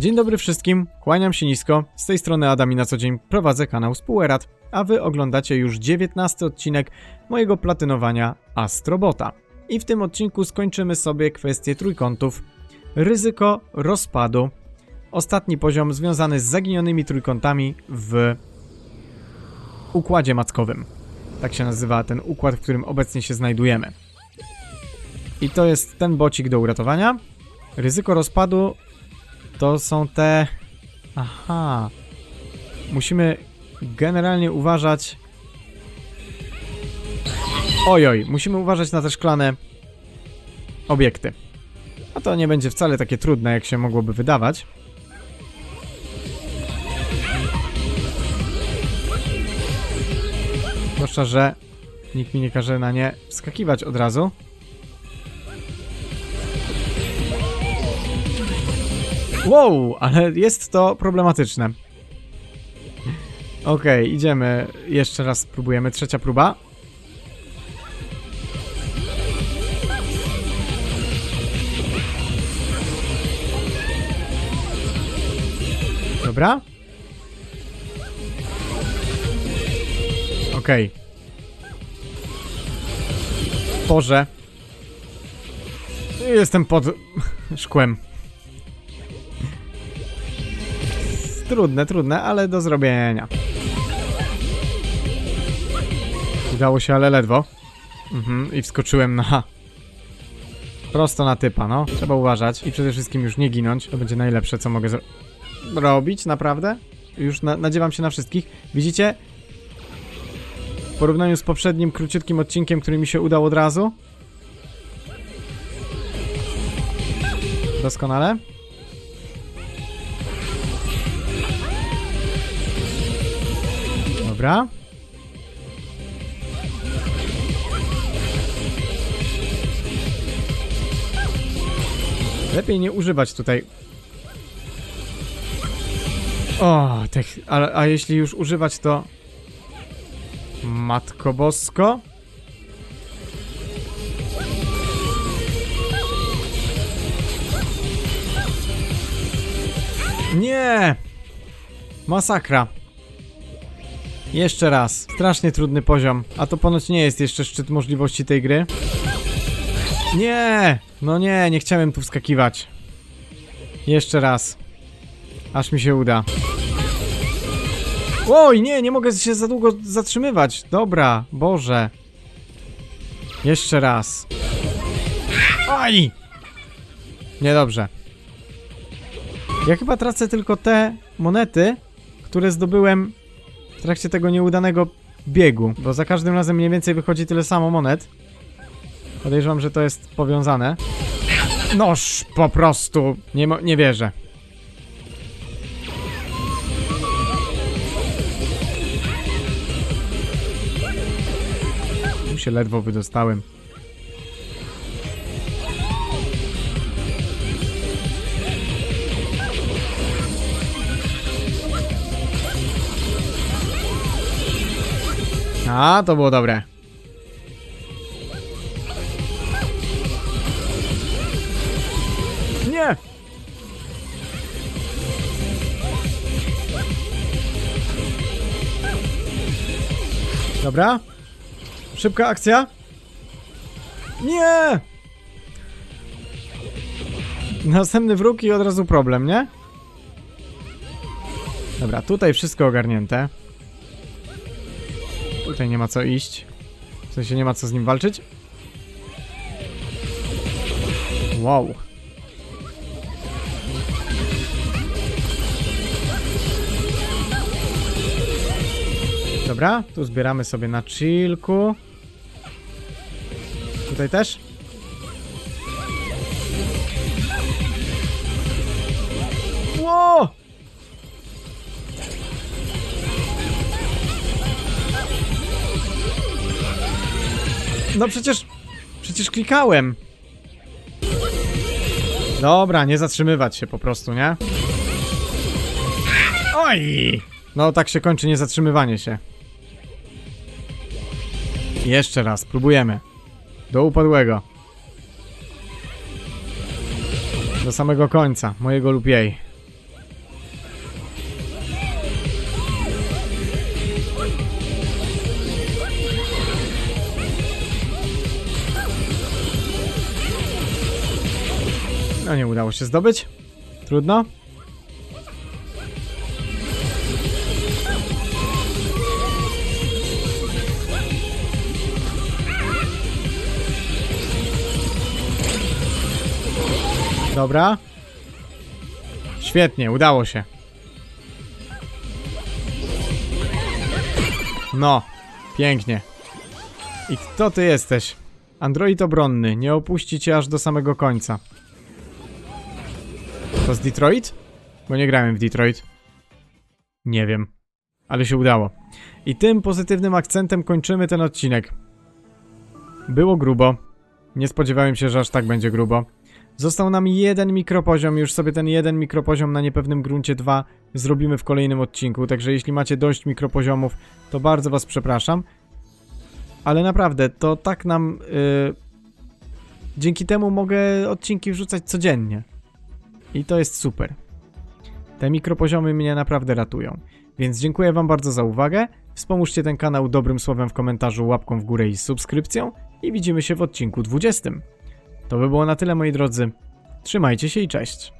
Dzień dobry wszystkim, kłaniam się nisko. Z tej strony Adam i na co dzień prowadzę kanał Spuerat, a wy oglądacie już 19 odcinek mojego platynowania Astrobota. I w tym odcinku skończymy sobie kwestię trójkątów, ryzyko rozpadu, ostatni poziom związany z zaginionymi trójkątami w układzie mackowym. Tak się nazywa ten układ, w którym obecnie się znajdujemy. I to jest ten bocik do uratowania. Ryzyko rozpadu to są te. Aha. Musimy generalnie uważać. Ojoj, musimy uważać na te szklane obiekty. A to nie będzie wcale takie trudne, jak się mogłoby wydawać. Zwłaszcza, że nikt mi nie każe na nie wskakiwać od razu. Wow, ale jest to problematyczne. Okej, idziemy. Jeszcze raz spróbujemy. Trzecia próba. Dobra. Okej. Boże. Jestem pod szkłem. Trudne, trudne, ale do zrobienia. Udało się, ale ledwo. Mhm, i wskoczyłem na... Prosto na typa, no. Trzeba uważać i przede wszystkim już nie ginąć. To będzie najlepsze, co mogę zro... robić, naprawdę. Już na nadziewam się na wszystkich. Widzicie? W porównaniu z poprzednim króciutkim odcinkiem, który mi się udał od razu. Doskonale. Dobra. Lepiej nie używać tutaj. O, tych, a, a jeśli już używać to... Matko Bosko? Nie! Masakra. Jeszcze raz. Strasznie trudny poziom. A to ponoć nie jest jeszcze szczyt możliwości tej gry. Nie! No nie, nie chciałem tu wskakiwać. Jeszcze raz. Aż mi się uda. Oj, nie, nie mogę się za długo zatrzymywać. Dobra, Boże. Jeszcze raz. Aj! Niedobrze. Ja chyba tracę tylko te monety, które zdobyłem w trakcie tego nieudanego biegu, bo za każdym razem mniej więcej wychodzi tyle samo monet. Podejrzewam, że to jest powiązane. Noż, po prostu. Nie, nie wierzę. Tu się ledwo wydostałem. A, to było dobre. Nie! Dobra. Szybka akcja. Nie! Następny wróg i od razu problem, nie? Dobra, tutaj wszystko ogarnięte. Tutaj nie ma co iść. W sensie nie ma co z nim walczyć. Wow. Dobra, tu zbieramy sobie na chillku. Tutaj też? Ło! No przecież... Przecież klikałem. Dobra, nie zatrzymywać się po prostu, nie? Oj! No tak się kończy niezatrzymywanie się. Jeszcze raz, próbujemy. Do upadłego. Do samego końca, mojego lub jej. No nie udało się zdobyć. Trudno. Dobra. Świetnie, udało się. No, pięknie. I kto ty jesteś? Android obronny, nie opuści cię aż do samego końca. To z Detroit? Bo nie grałem w Detroit. Nie wiem. Ale się udało. I tym pozytywnym akcentem kończymy ten odcinek. Było grubo. Nie spodziewałem się, że aż tak będzie grubo. Został nam jeden mikropoziom, już sobie ten jeden mikropoziom na niepewnym gruncie 2 zrobimy w kolejnym odcinku, także jeśli macie dość mikropoziomów, to bardzo was przepraszam. Ale naprawdę, to tak nam... Yy... Dzięki temu mogę odcinki wrzucać codziennie. I to jest super. Te mikropoziomy mnie naprawdę ratują. Więc dziękuję wam bardzo za uwagę. Wspomóżcie ten kanał dobrym słowem w komentarzu, łapką w górę i subskrypcją. I widzimy się w odcinku 20. To by było na tyle, moi drodzy. Trzymajcie się i cześć.